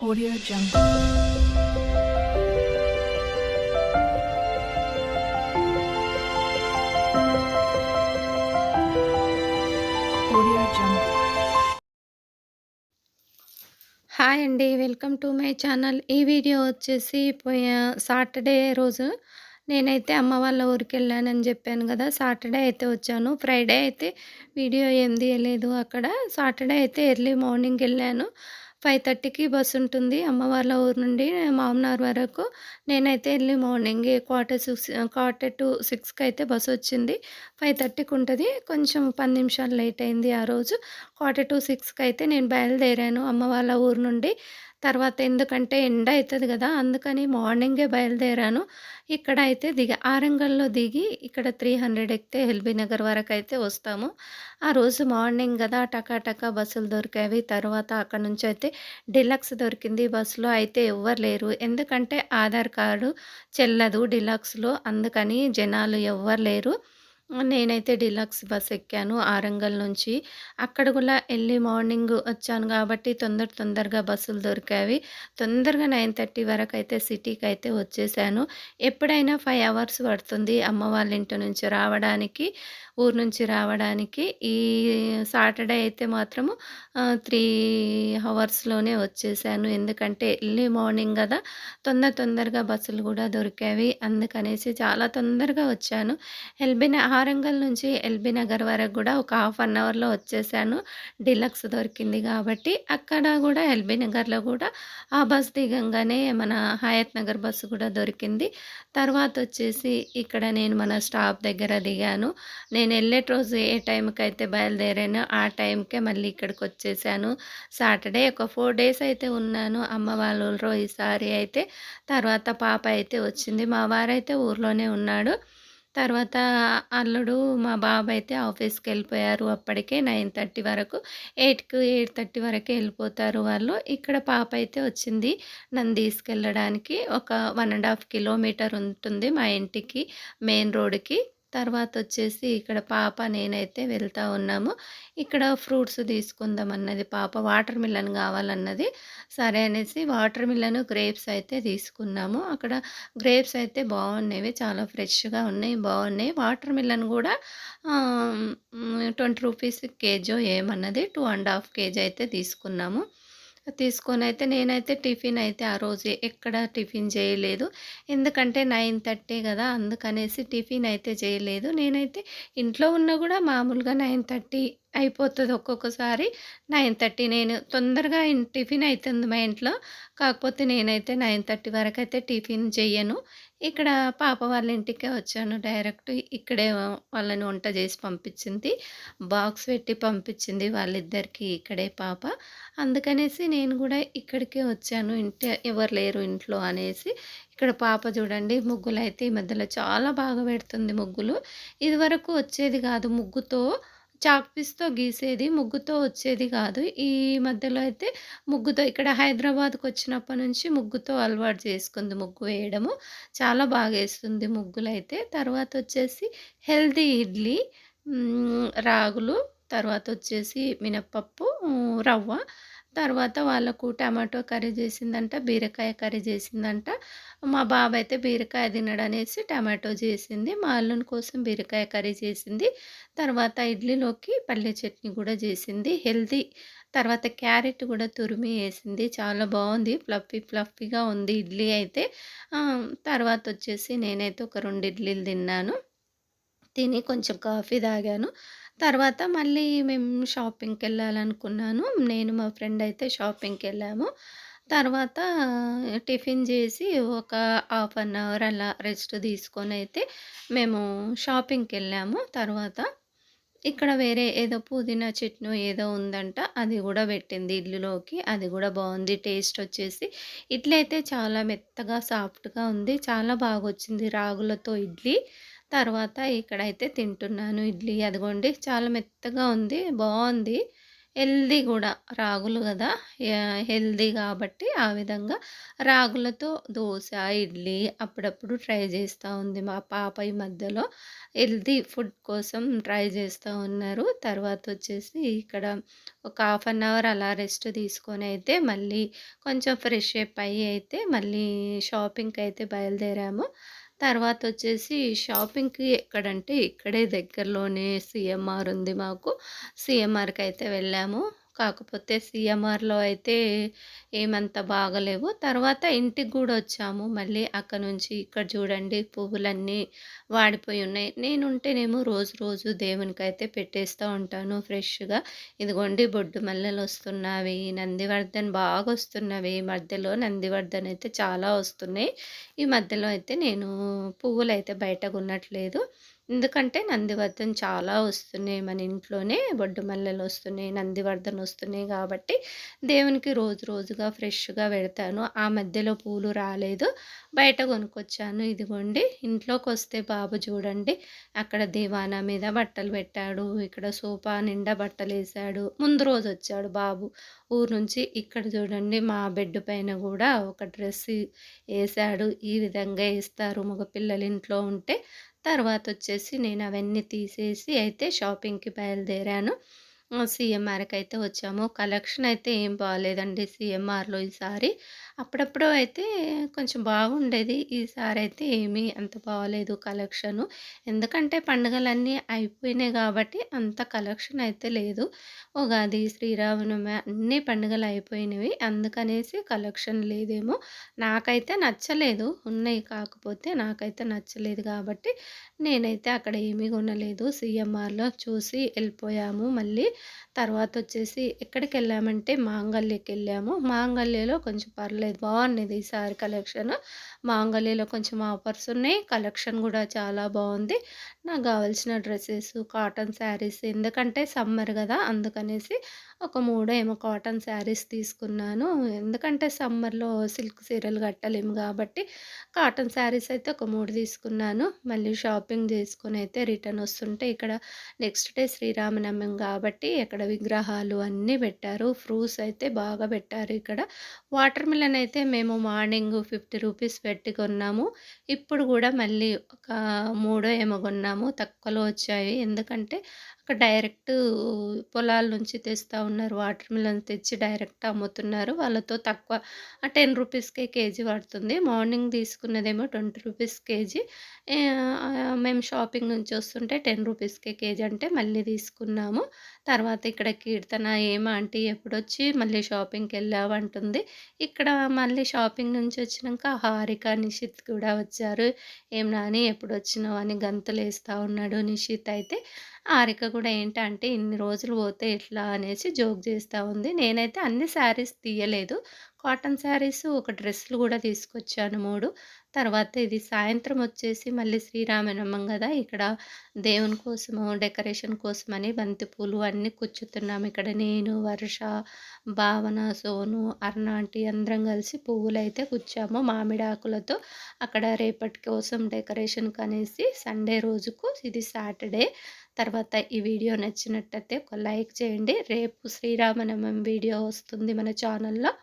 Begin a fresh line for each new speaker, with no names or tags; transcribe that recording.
Audio Jungle.
Hi అండి welcome to my channel ఈ video వచ్చేసి పోయా సాటర్డే రోజు. నేనైతే అమ్మ వాళ్ళ ఊరికి వెళ్ళానని చెప్పాను కదా సాటర్డే అయితే వచ్చాను. ఫ్రైడే అయితే వీడియో ఏం తీయలేదు అక్కడ. సాటర్డే అయితే ఎర్లీ మార్నింగ్ వెళ్ళాను. ఫైవ్ థర్టీకి బస్సు ఉంటుంది అమ్మ వాళ్ళ ఊరు నుండి మామనార్ వరకు. నేనైతే early morning quarter six quarter to సిక్స్కి అయితే బస్సు వచ్చింది ఫైవ్ థర్టీకి ఉంటుంది కొంచెం పది నిమిషాలు లేట్ అయింది ఆ రోజు. క్వార్టర్ టు సిక్స్కి అయితే నేను బయలుదేరాను అమ్మ వాళ్ళ ఊరు నుండి. తర్వాత ఎందుకంటే ఎండ అవుతుంది కదా అందుకని మార్నింగే బయలుదేరాను. ఇక్కడ అయితే దిగి ఆరంగల్లో దిగి ఇక్కడ త్రీ హండ్రెడ్ ఎక్కితే ఎల్బీ నగర్ వరకు అయితే వస్తాము. ఆ రోజు మార్నింగ్ కదా టకాటకా బస్సులు దొరికేవి. తర్వాత అక్కడ నుంచి అయితే డిలక్స్ దొరికింది బస్సులో. అయితే ఎవ్వరు లేరు. ఎందుకంటే ఆధార్ కార్డు చెల్లదు డిలక్స్లో. అందుకని జనాలు ఎవ్వరు లేరు. నేనైతే డిలక్స్ బస్ ఎక్కాను ఆరంగల్ నుంచి. అక్కడ కూడా ఎర్లీ మార్నింగ్ వచ్చాను కాబట్టి తొందర తొందరగా బస్సులు దొరికావి తొందరగా నైన్ థర్టీ వరకు అయితే సిటీకి అయితే వచ్చేసాను. ఎప్పుడైనా ఫైవ్ అవర్స్ పడుతుంది అమ్మ వాళ్ళ ఇంటి నుంచి రావడానికి ఊరు నుంచి రావడానికి. ఈ సాటర్డే అయితే మాత్రము త్రీ అవర్స్లోనే వచ్చేసాను. ఎందుకంటే ఎర్లీ మార్నింగ్ కదా తొందర తొందరగా బస్సులు కూడా దొరికావి అందుకనేసి చాలా తొందరగా వచ్చాను. హెల్బిన్ న నుంచి ఎల్బీ నగర్ వరకు కూడా ఒక హాఫ్ అన్ అవర్లో వచ్చేసాను. డిలక్స్ దొరికింది కాబట్టి అక్కడ కూడా ఎల్బీ నగర్లో కూడా ఆ బస్ దిగంగానే మన హయత్ నగర్ బస్సు కూడా దొరికింది. తర్వాత వచ్చేసి ఇక్కడ నేను మన స్టాప్ దగ్గర దిగాను. నేను వెళ్ళేట రోజు ఏ టైంకి అయితే బయలుదేరానో ఆ టైంకే మళ్ళీ ఇక్కడికి వచ్చేసాను. సాటర్డే ఒక ఫోర్ డేస్ అయితే ఉన్నాను. అమ్మ వాళ్ళ ఈసారి అయితే తర్వాత పాప అయితే వచ్చింది. మా వారైతే ఊర్లోనే ఉన్నాడు. తర్వాత అల్లుడు మా బాబు అయితే ఆఫీస్కి వెళ్ళిపోయారు అప్పటికే నైన్ థర్టీ వరకు. ఎయిట్కి ఎయిట్ థర్టీ వరకు వెళ్ళిపోతారు వాళ్ళు. ఇక్కడ పాప అయితే వచ్చింది నన్ను తీసుకెళ్ళడానికి ఒక వన్ అండ్ హాఫ్ కిలోమీటర్ ఉంటుంది మా ఇంటికి మెయిన్ రోడ్డుకి తర్వాత వచ్చేసి ఇక్కడ పాప నేనైతే వెళ్తూ ఉన్నాము. ఇక్కడ ఫ్రూట్స్ తీసుకుందాం అన్నది పాప. వాటర్ మిలన్ కావాలన్నది. సరే అనేసి వాటర్ మిలన్ గ్రేప్స్ అయితే తీసుకున్నాము. అక్కడ గ్రేప్స్ అయితే బాగున్నాయి చాలా ఫ్రెష్గా ఉన్నాయి. బాగున్నాయి. వాటర్ మిలన్ కూడా ట్వంటీ రూపీస్ కేజీ ఏమన్నది? టూ అండ్ హాఫ్ కేజీ అయితే తీసుకున్నాము. తీసుకొని అయితే నేనైతే టిఫిన్ అయితే ఆ రోజు ఎక్కడ టిఫిన్ చేయలేదు ఎందుకంటే నైన్ థర్టీ కదా అందుకనేసి టిఫిన్ అయితే చేయలేదు నేనైతే ఇంట్లో ఉన్నా కూడా మామూలుగా నైన్ థర్టీ అయిపోతుంది ఒక్కొక్కసారి. నైన్ థర్టీ నేను తొందరగా టిఫిన్ అవుతుంది మా ఇంట్లో. కాకపోతే నేనైతే నైన్ థర్టీ వరకు అయితే టిఫిన్ చెయ్యను. ఇక్కడ పాప వాళ్ళ ఇంటికే వచ్చాను డైరెక్ట్ ఇక్కడే వాళ్ళని వంట చేసి పంపించింది. బాక్స్ పెట్టి పంపించింది వాళ్ళిద్దరికి ఇక్కడే పాప. అందుకనేసి నేను కూడా ఇక్కడికే వచ్చాను. ఇంటి ఎవరు లేరు ఇంట్లో అనేసి. ఇక్కడ పాప చూడండి ముగ్గులు అయితే ఈ మధ్యలో చాలా బాగా పెడుతుంది ముగ్గులు. ఇదివరకు వచ్చేది కాదు ముగ్గుతో చాక్ పీస్‌తో గీసేది. ముగ్గుతో వచ్చేది కాదు. ఈ మధ్యలో అయితే ముగ్గుతో ఇక్కడ హైదరాబాద్‌కి వచ్చినప్పటి నుంచి ముగ్గుతో అలవాటు చేసుకుంది ముగ్గు వేయడము. చాలా బాగా ఏస్తుంది ముగ్గులైతే. తర్వాత వచ్చేసి హెల్దీ ఇడ్లీ, రాగులు, తర్వాత వచ్చేసి మినప్పప్పు రవ్వ. తర్వాత వాళ్ళకు టమాటో కర్రీ చేసిందంట, బీరకాయ కర్రీ చేసిందంట. మా బాబు అయితే బీరకాయ తినడనేసి టమాటో చేసింది. మా అల్లుని కోసం బీరకాయ కర్రీ చేసింది. తర్వాత ఇడ్లీలోకి పల్లె చట్నీ కూడా చేసింది. హెల్తీ. తర్వాత క్యారెట్ కూడా తురిమి వేసింది చాలా బాగుంది ఫ్లఫీ ఫ్లఫీగా ఉంది ఇడ్లీ అయితే. తర్వాత వచ్చేసి నేనైతే ఒక రెండు ఇడ్లీలు తిన్నాను. తిని కొంచెం కాఫీ తాగాను. తర్వాత మళ్ళీ మేము షాపింగ్కి వెళ్ళాలనుకున్నాను నేను మా ఫ్రెండ్ అయితే షాపింగ్కి వెళ్ళాము తర్వాత టిఫిన్ చేసి ఒక హాఫ్ అన్ అవర్ అలా రెస్ట్ తీసుకొని అయితే మేము షాపింగ్కి వెళ్ళాము తర్వాత ఇక్కడ వేరే ఏదో పుదీనా చట్నీ ఏదో ఉందంట. అది కూడా పెట్టింది ఇల్లులోకి అది కూడా బాగుంది టేస్ట్ వచ్చేసి ఇడ్లీ అయితే చాలా మెత్తగా సాఫ్ట్‌గా ఉంది. చాలా బాగా వచ్చింది రాగులతో ఇడ్లీ. తర్వాత ఇక్కడైతే తింటున్నాను ఇడ్లీ. అదిగోండి చాలా మెత్తగా ఉంది. బాగుంది హెల్దీ కూడా రాగులు కదా హెల్దీ కాబట్టి ఆ విధంగా రాగులతో దోశ ఇడ్లీ అప్పుడప్పుడు ట్రై చేస్తూ ఉంది మా పాప ఈ మధ్యలో. హెల్దీ ఫుడ్ కోసం ట్రై చేస్తూ ఉన్నారు. తర్వాత వచ్చేసి ఇక్కడ ఒక హాఫ్ అన్ అవర్ అలా రెస్ట్ తీసుకొని అయితే మళ్ళీ కొంచెం ఫ్రెష్ అప్ అయ్యి అయితే మళ్ళీ షాపింగ్కి అయితే బయలుదేరాము. తర్వాత వచ్చేసి షాపింగ్‌కి ఎక్కడంటే ఇక్కడే దగ్గరలోనే సీఎంఆర్ ఉంది మాకు. సీఎంఆర్‌కయితే వెళ్ళాము. కాకపోతే సీఎంఆర్‌లో అయితే ఏమంత బాగాలేవు. తర్వాత ఇంటికి కూడా వచ్చాము. మళ్ళీ అక్కడ నుంచి ఇక్కడ చూడండి పువ్వులన్నీ వాడిపోయి ఉన్నాయి. నేనుంటేనేమో రోజు రోజు దేవునికి అయితే పెట్టేస్తూ ఉంటాను ఫ్రెష్‌గా. ఇదిగోండి బొడ్డు మల్లెలు వస్తున్నవి నందివర్ధన్ బాగా వస్తున్నవి ఈ మధ్యలో నందివర్ధన్ అయితే చాలా వస్తున్నాయి. ఈ మధ్యలో అయితే నేను పువ్వులు అయితే బయట కొనట్లేదు. ఎందుకంటే నందివర్ధన్ చాలా వస్తున్నాయి మన ఇంట్లోనే బొడ్డు మల్లెలు వస్తున్నాయి నందివర్ధన్ వస్తున్నాయి కాబట్టి దేవునికి రోజు రోజుగా ఫ్రెష్‌గా పెడతాను. ఆ మధ్యలో పూలు రాలేదు. బయట కొనుక్కొచ్చాను. ఇదిగోండి ఇంట్లోకి వస్తే బాబు చూడండి అక్కడ దివానా మీద బట్టలు పెట్టాడు. ఇక్కడ సోఫా నిండా బట్టలు వేసాడు ముందు రోజు వచ్చాడు బాబు ఊరు నుంచి. ఇక్కడ చూడండి మా బెడ్ పైన కూడా ఒక డ్రెస్ వేసాడు ఈ విధంగా వేస్తారు మగపిల్లలు ఇంట్లో ఉంటే. తర్వాత వచ్చేసి నేను అవన్నీ తీసేసి అయితే షాపింగ్‌కి బయలుదేరాను. సిఎంఆర్కి సీఎంఆర్‌కయితే వచ్చాము. కలెక్షన్ అయితే ఏం బాగాలేదండి సీఎంఆర్‌లో ఈసారి. అప్పుడప్పుడు అయితే కొంచెం బాగుండేది. ఈసారి అయితే ఏమీ అంత బాలేదు కలెక్షను. ఎందుకంటే పండుగలన్నీ అయిపోయినాయి కాబట్టి అంత కలెక్షన్ అయితే లేదు. ఉగాది, శ్రీరామనవమి అన్ని పండుగలు అయిపోయినవి. అందుకనేసి కలెక్షన్ లేదేమో. నాకైతే నచ్చలేదు. ఉన్నాయి కాకపోతే నాకైతే నచ్చలేదు కాబట్టి నేనైతే అక్కడ ఏమీ కొనలేదు. సీఎంఆర్‌లో చూసి వెళ్ళిపోయాము మళ్ళీ. తర్వాత వచ్చేసి ఎక్కడికి వెళ్ళామంటే మాంగల్యకి మాంగళ్యకెళ్ళాము. మాంగల్యలో కొంచెం పర్లేదు బాగున్నది ఈసారి కలెక్షన్ మాంగళ్యలో కొంచెం ఆఫర్స్ ఉన్నాయి. కలెక్షన్ కూడా చాలా బాగుంది నాకు కావాల్సిన డ్రెస్సెస్ కాటన్ శారీస్ ఎందుకంటే సమ్మర్ కదా అందుకనేసి ఒక మూడేమో కాటన్ శారీస్ తీసుకున్నాను. ఎందుకంటే సమ్మర్‌లో సిల్క్ చీరలు కట్టలేము కాబట్టి కాటన్ శారీస్ అయితే ఒక మూడు తీసుకున్నాను. మళ్ళీ షాపింగ్ చేసుకుని అయితే రిటర్న్ వస్తుంటే ఇక్కడ నెక్స్ట్ డే శ్రీరామనవమి కాబట్టి ఇక్కడ విగ్రహాలు అన్నీ పెట్టారు. ఫ్రూట్స్ అయితే బాగా పెట్టారు ఇక్కడ. వాటర్ మిలన్ అయితే మేము మార్నింగ్ 50 రూపీస్ పెట్టి కొన్నాము. ఇప్పుడు కూడా మళ్ళీ ఒక మూడో ఏమో కొన్నాము. తక్కువలో వచ్చాయి. ఎందుకంటే అక్కడ డైరెక్ట్ పొలాల నుంచి తెస్తా ఉన్నారు. వాటర్ మిలన్ తెచ్చి డైరెక్ట్ అమ్ముతున్నారు. వాళ్ళతో తక్కువ టెన్ రూపీస్‌కే కేజీ పడుతుంది. మార్నింగ్ తీసుకున్నదేమో 20 రూపీస్ కేజీ. మేము షాపింగ్ నుంచి వస్తుంటే 10 రూపీస్‌కే కేజీ అంటే మళ్ళీ తీసుకున్నాము. తర్వాత ఇక్కడ కీర్తన ఏం ఆంటీ ఎప్పుడొచ్చి మళ్ళీ షాపింగ్కి వెళ్ళామంటుంది ఇక్కడ మళ్ళీ షాపింగ్ నుంచి వచ్చినాక హారిక, నిషిత్ కూడా వచ్చారు. ఏం నాని ఎప్పుడు వచ్చినావు అని గంతులు వేస్తూ ఉన్నాడు నిషిత్ అయితే. హారిక కూడా ఏంటంటే ఇన్ని రోజులు పోతే ఎట్లా అనేసి జోక్ చేస్తూ ఉంది. నేనైతే అన్ని శారీస్ తీయలేదు. కాటన్ శారీస్, ఒక డ్రెస్సులు కూడా తీసుకొచ్చాను మూడు తర్వాత ఇది సాయంత్రం వచ్చేసి మళ్ళీ శ్రీరామనవమి గదా! ఇక్కడ దేవుని కోసము, డెకరేషన్ కోసమని బంతి పూలు అన్నీ కుచ్చుతున్నాము. ఇక్కడ నేను, వర్ష, భావన, సోను, అర్ణాంటి అందరం కలిసి పువ్వులైతే అయితే కూర్చాము మామిడాకులతో అక్కడ రేపటి కోసం డెకరేషన్‌కనేసి సండే రోజుకు ఇది సాటర్డే. తర్వాత ఈ వీడియో నచ్చినట్టయితే ఒక లైక్ చేయండి. రేపు శ్రీరామనవమి వీడియో వస్తుంది మన ఛానల్‌లో.